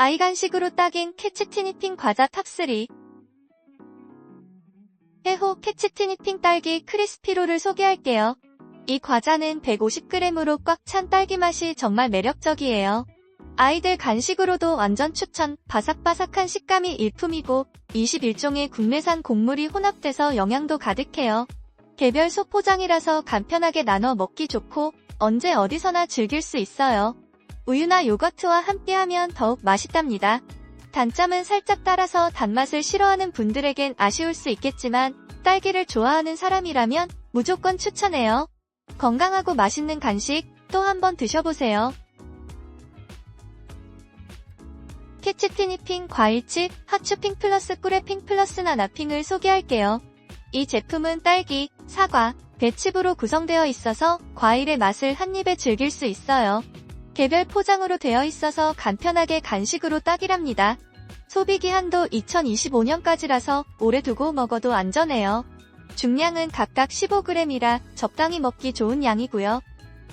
아이 간식으로 딱인 캐치티니핑 과자 탑3 해호 캐치티니핑 딸기 크리스피로를 소개할게요. 이 과자는 150g으로 꽉 찬 딸기 맛이 정말 매력적이에요. 아이들 간식으로도 완전 추천, 바삭바삭한 식감이 일품이고 21종의 국내산 곡물이 혼합돼서 영양도 가득해요. 개별 소포장이라서 간편하게 나눠 먹기 좋고 언제 어디서나 즐길 수 있어요. 우유나 요거트와 함께하면 더욱 맛있답니다. 단점은 살짝 따라서 단맛을 싫어하는 분들에겐 아쉬울 수 있겠지만 딸기를 좋아하는 사람이라면 무조건 추천해요. 건강하고 맛있는 간식 또 한번 드셔보세요. 캐치티니핑 과일칩 하츄핑 플러스 꿀의핑 플러스 나나핑을 소개할게요. 이 제품은 딸기, 사과, 배칩으로 구성되어 있어서 과일의 맛을 한 입에 즐길 수 있어요. 개별 포장으로 되어 있어서 간편하게 간식으로 딱이랍니다. 소비기 한도 2025년까지라서 오래 두고 먹어도 안전해요. 중량은 각각 15g이라 적당히 먹기 좋은 양이고요.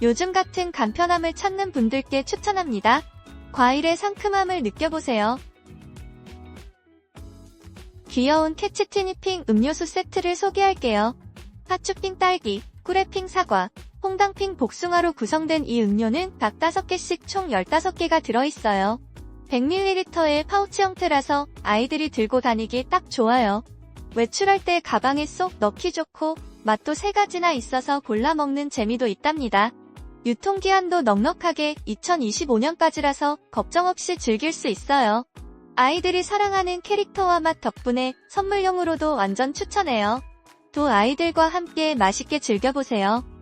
요즘 같은 간편함을 찾는 분들께 추천합니다. 과일의 상큼함을 느껴보세요. 귀여운 캐치티니핑 음료수 세트를 소개할게요. 하츄핑 딸기, 꿀의핑 사과, 홍당핑 복숭아로 구성된 이 음료는 각 5개씩 총 15개가 들어있어요. 100ml의 파우치 형태라서 아이들이 들고 다니기 딱 좋아요. 외출할 때 가방에 쏙 넣기 좋고 맛도 3가지나 있어서 골라 먹는 재미도 있답니다. 유통기한도 넉넉하게 2025년까지라서 걱정 없이 즐길 수 있어요. 아이들이 사랑하는 캐릭터와 맛 덕분에 선물용으로도 완전 추천해요. 또 아이들과 함께 맛있게 즐겨보세요.